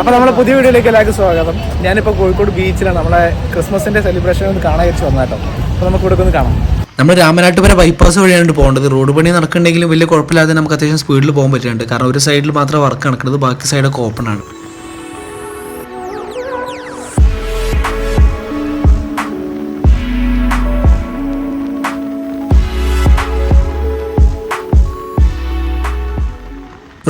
അപ്പോൾ നമ്മുടെ പുതിയ വീഡിയോയിലേക്ക് എല്ലാവർക്കും സ്വാഗതം. ഞാനിപ്പോ കോഴിക്കോട് ബീച്ചിലാണ്. നമ്മുടെ ക്രിസ്മസിന്റെ സെലിബ്രേഷൻ ഒന്ന് കാണാൻ വെച്ച് വന്നാട്ടോ അപ്പൊ നമുക്ക് ഇവിടെ ഒന്ന് കാണാം. നമ്മൾ രാമനാട്ടുപുര ബൈപ്പാസ് വഴിയാണ് പോകേണ്ടത്. റോഡ് പണി നടക്കുന്നുണ്ടെങ്കിലും വലിയ കുഴപ്പമില്ലാതെ നമുക്ക് അത്യാവശ്യം സ്പീഡിൽ പോകാൻ പറ്റുന്നുണ്ട്. കാരണം ഒരു സൈഡിൽ മാത്രം വർക്ക് നടക്കുന്നത് ബാക്കി സൈഡൊക്കെ ഓപ്പൺ ആണ്.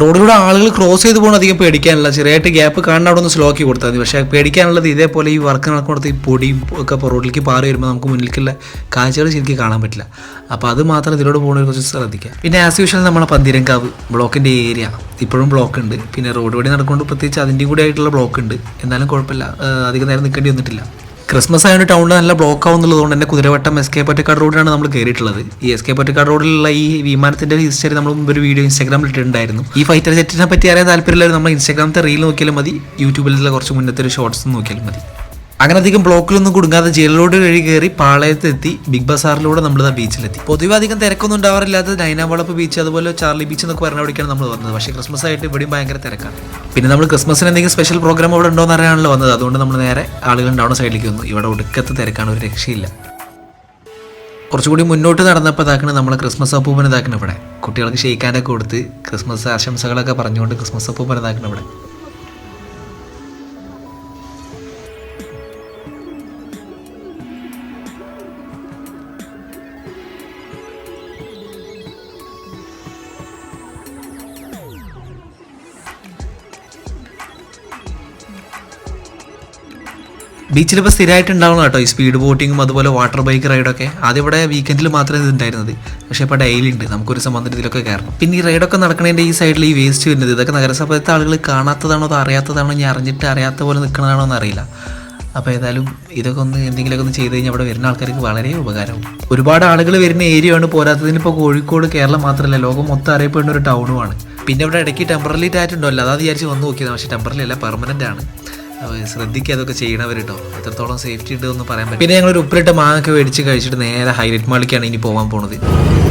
റോഡിലൂടെ ആളുകൾ ക്രോസ് ചെയ്ത് പോകണം അധികം പേടിക്കാനില്ല. ചെറിയായിട്ട് ഗ്യാപ്പ് കാണുന്ന അവിടെ ഒന്ന് സ്ലോ ആക്കി കൊടുത്താൽ മതി. പക്ഷേ പേടിക്കാനുള്ളത് ഇതേപോലെ ഈ വർക്ക് നടക്കുന്നിടത്ത് ഈ പൊടിയും ഒക്കെ റോഡിലേക്ക് പാറി വരുമ്പോൾ നമുക്ക് മുന്നിലേക്കുള്ള കാഴ്ചകൾ ശരിക്കും കാണാൻ പറ്റില്ല. അപ്പോൾ അത് മാത്രം ഇതിലൂടെ പോകുന്നതിനെ കുറിച്ച് ശ്രദ്ധിക്കുക. പിന്നെ ആസ് യൂഷ്വൽ നമ്മളെ പന്തിരങ്കാവ് ബ്ലോക്കിന്റെ ഏരിയ ഇപ്പോഴും ബ്ലോക്ക് ഉണ്ട്. പിന്നെ റോഡ് വഴി നടക്കുകൊണ്ട് പ്രത്യേകിച്ച് അതിന്റെ കൂടെ ആയിട്ടുള്ള ബ്ലോക്ക് ഉണ്ട്. എന്നാലും കുഴപ്പമില്ല. അധികം നേരം നിൽക്കേണ്ടി വന്നിട്ടില്ല. ക്രിസ്മസ് ആയതുകൊണ്ട് ടൗണിൽ നല്ല ബ്ലോക്ക് ആവുന്നുള്ളതുകൊണ്ട് തന്നെ കുതിരവട്ടം എസ് കെ പൊറ്റക്കാട് റോഡിലാണ് നമ്മൾ കയറിയിട്ടുള്ളത് ഈ എസ് കെ പൊറ്റക്കാട് റോഡിലുള്ള ഈ വിമാനത്തിന്റെ ഹിസ്റ്ററി നമ്മൾ മുമ്പ് ഒരു വീഡിയോ ഇൻസ്റ്റാഗ്രാമിൽ ഇട്ടിട്ടുണ്ടായിരുന്നു. ഈ ഫൈറ്റർ ജെറ്റിനെ പറ്റി അറിയാൻ താല്പര്യമുള്ളവർ നമ്മൾ ഇൻസ്റ്റാഗ്രാമത്തെ റീൽ നോക്കിയാലും മതി യൂട്യൂബിലുള്ള കുറച്ച് മുന്നത്തെ ഒരു ഷോർട്സ് നോക്കിയാലും മതി. അങ്ങനെ അധികം ബ്ലോക്കിലൊന്നും കുടുങ്ങാതെ ജയിലിലൂടെ കഴി കയറി പാളയത്തെത്തി ബിഗ് ബസാറിലൂടെ നമ്മൾ ആ ബീച്ചിലെത്തി. പൊതുവെ അധികം തിരക്കൊന്നും ഉണ്ടാവാറില്ലാത്ത നൈനാവളപ്പ് ബീച്ച് അതുപോലെ ചാർലി ബീച്ച് എന്നൊക്കെ പറഞ്ഞ അവിടേക്കാണ് നമ്മൾ വന്നത്. പക്ഷേ ക്രിസ്മസ് ആയിട്ട് ഇവിടെയും ഭയങ്കര തിരക്കാണ്. പിന്നെ നമ്മൾ ക്രിസ്മസിന് എന്തെങ്കിലും സ്പെഷ്യൽ പ്രോഗ്രാം അവിടെ ഉണ്ടോ എന്ന് അറിയാണല്ലോ വന്നത്. അതുകൊണ്ട് നമ്മൾ നേരെ ആളുകൾ ഉണ്ടാവുന്ന സൈഡിലേക്ക് വന്നു. ഇവിടെ ഒടുക്കത്തെ തിരക്കാണ് ഒരു രക്ഷയില്ല. കുറച്ചുകൂടി മുന്നോട്ട് നടന്നപ്പോൾ ഇതാക്കണ നമ്മൾ ക്രിസ്മസ് അപ്പൂപ്പനെ ഇതാക്കണ ഇവിടെ. കുട്ടികൾക്ക് ഷെയ്ക്കാനൊക്കെ കൊടുത്ത് ക്രിസ്മസ് ആശംസകളൊക്കെ പറഞ്ഞുകൊണ്ട് ക്രിസ്മസ് അപ്പൂപ്പനെ ഇതാക്കണ ഇവിടെ. ബീച്ചിൽ ഇപ്പോൾ സ്ഥിരമായിട്ട് ഉണ്ടാവണം കേട്ടോ. ഈ സ്പീഡ് ബോട്ടിങ്ങും അതുപോലെ വാട്ടർ ബൈക്ക് റൈഡൊക്കെ ആദ്യം ഇവിടെ വീക്കെൻഡിൽ മാത്രമേ ഇത് ഉണ്ടായിരുന്നത് പക്ഷേ ഇപ്പോൾ ഡെയിലി ഉണ്ട് നമുക്കൊരു സംബന്ധം ഇതിലൊക്കെ കയറണം പിന്നെ ഈ റൈഡൊക്കെ നടക്കുന്നതിന്റെ ഈ സൈഡിൽ ഈ വേസ്റ്റ് വരുന്നത് ഇതൊക്കെ നഗരസഭയത്തെ ആളുകൾ കാണാത്തതാണോ അത് അറിയാത്തതാണോ? ഞാൻ അറിഞ്ഞിട്ട് അറിയാത്ത പോലെ നിൽക്കണതാണോ എന്ന് അറിയില്ല അപ്പോൾ ഏതായാലും ഇതൊക്കെ ഒന്ന് എന്തെങ്കിലുമൊക്കെ ഒന്ന് ചെയ്ത് കഴിഞ്ഞാൽ അവിടെ വരുന്ന ആൾക്കാർക്ക് വളരെ ഉപകാരവും. ഒരുപാട് ആളുകൾ വരുന്ന ഏരിയയാണ് പോരാത്തതിന് ഇപ്പോൾ കോഴിക്കോട് കേരളം മാത്രമല്ല ലോകം മൊത്തം അറിയപ്പെടുന്ന ഒരു ടൗണുമാണ് പിന്നെ ഇവിടെ ഇടയ്ക്ക് ടെമ്പറലി ടാറ്റ് ഉണ്ടല്ലോ. അതാ വിചാരിച്ച് വന്ന് നോക്കിയത്. പക്ഷേ ടെമ്പറലി അല്ല പെർമനന്റ് ആണ്. ശ്രദ്ധിക്കുക അതൊക്കെ ചെയ്യണവർ കേട്ടോ എത്രത്തോളം സേഫ്റ്റി ഉണ്ട് എന്ന് പറയാൻ പറ്റും പിന്നെ ഞങ്ങൾ ഒരു ഉപ്പിലിട്ട് മാങ്ങൊക്കെ മേടിച്ച് കഴിച്ചിട്ട് നേരെ ഹൈലൈറ്റ് മാളിലേക്കാണ് ഇനി പോകാൻ പോണത്.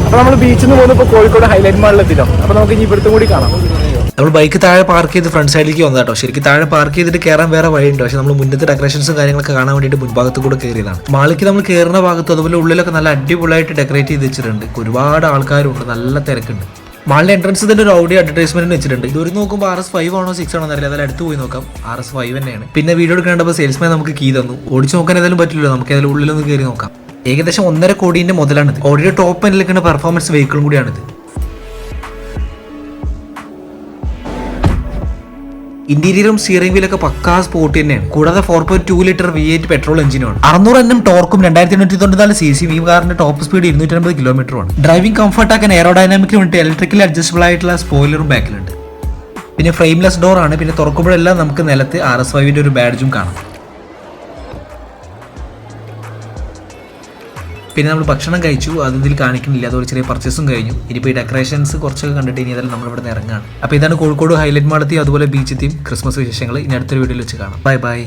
അപ്പോൾ നമ്മൾ ബീച്ചിൽ നിന്ന് പോകുമ്പോൾ ഇപ്പോൾ കോഴിക്കോട് ഹൈലൈറ്റ് മാളിൽ എത്തിട്ടോ അപ്പോൾ നമുക്ക് ഇനി ഇവിടുത്തെ കൂടി കാണാം. നമ്മൾ ബൈക്ക് താഴെ പാർക്ക് ചെയ്ത് ഫ്രണ്ട് സൈഡിലേക്ക് വന്നത് കേട്ടോ ശരിക്കും താഴെ പാർക്ക് ചെയ്തിട്ട് കയറാൻ വേറെ വഴിയുണ്ട്. പക്ഷെ നമ്മൾ മുന്നത്തെ ഡെക്കറേഷൻസും കാര്യങ്ങളൊക്കെ കാണാൻ വേണ്ടിയിട്ട് മുൻഭാഗത്ത് കൂടെ കയറിയതാണ് മാളിക്ക് നമ്മൾ കയറുന്ന ഭാഗത്ത് അതുപോലെ ഉള്ളിലൊക്കെ നല്ല അടിപൊളിയായിട്ട് ഡെക്കറേറ്റ് ചെയ്ത് വെച്ചിട്ടുണ്ട്. ഒരുപാട് ആൾക്കാരുണ്ട്. നല്ല തിരക്കുണ്ട്. മാളിന്റെ എൻട്രൻസ് തന്നെ ഒരു ഓഡിയോ അഡ്വർടൈസ്മെന്റ് വെച്ചിട്ടുണ്ട്. ഇതൊരു നോക്കുമ്പോൾ ആർ എസ് ഫൈവ് ആണോ സിക്സ് ആണോ എന്നറിയില്ല. അതിൽ അടുത്ത് പോയി നോക്കാം. ആർ എസ് ഫൈവ് തന്നെയാണ്. പിന്നെ വീഡിയോ എടുക്കേണ്ടപ്പോൾ സെയിൽസ്മാൻ നമുക്ക് കീ തന്നു. ഓടിച്ച് നോക്കാൻ ഏതായാലും പറ്റില്ലല്ലോ. നമുക്ക് ഏതായാലും ഉള്ളിലൊന്ന് കയറി നോക്കാം. ഏകദേശം ഒന്നര കോടിന്റെ മുതലാണിത്. ഓഡിയോ ടോപ്പ് എൻഡിൽ നിൽക്കുന്ന പെർഫോമൻസ് വെഹിക്കിളും കൂടിയാണിത്. ഇന്റീരിയറും സ്റ്റിയറിംഗ് വീലൊക്കെ പക്കാ സ്പോർട്ട് തന്നെയാണ്. കൂടാതെ four point two litre V eight petrol എഞ്ചിനാണ് അറുന്നൂറ് എണ്ണം ടോർക്കും രണ്ടായിരത്തി എണ്ണൂറ്റി തൊണ്ണൂറ്റി സി സി വി കാറിന്റെ ടോപ്പ് സ്പീഡ് ഇരുന്നൂറ്റി അമ്പത് കിലോമീറ്ററുമാണ് ഡ്രൈവിംഗ് കംഫർട്ട് ആക്കാൻ എയറോഡൈനാമിക്കിന് വേണ്ടി ഇലക്ട്രിക്കലി അഡ്ജസ്റ്റബിൾ ആയിട്ടുള്ള സ്പോയിലറും ബാക്കിലുണ്ട് പിന്നെ ഫ്രെയിംലെസ് ഡോർ ആണ്. പിന്നെ തുറക്കുമ്പോഴെല്ലാം നമുക്ക് നിലത്ത് ആർ എസ് ഫൈവിന്റെ ഒരു ബാഡ്ജും കാണാം. പിന്നെ നമ്മൾ ഭക്ഷണം കഴിച്ചു അതിൽ കാണിക്കുന്നില്ല. അതൊരു ചെറിയ പർച്ചേസും കഴിഞ്ഞു. ഇനിയിപ്പോൾ ഈ ഡെക്കറേഷൻസ് കുറച്ചൊക്കെ കണ്ടിട്ട് ഇനി അതെല്ലാം നമ്മൾ ഇവിടെ ഇറങ്ങാണ്. അപ്പോൾ ഇതാണ് കോഴിക്കോട് ഹൈലൈറ്റ് മാളത്തി അതുപോലെ ബീച്ചത്തെയും ക്രിസ്മസ് വിശേഷങ്ങൾ ഇനി അടുത്തൊരു വീഡിയോയിൽ വെച്ച് കാണാം. Bye bye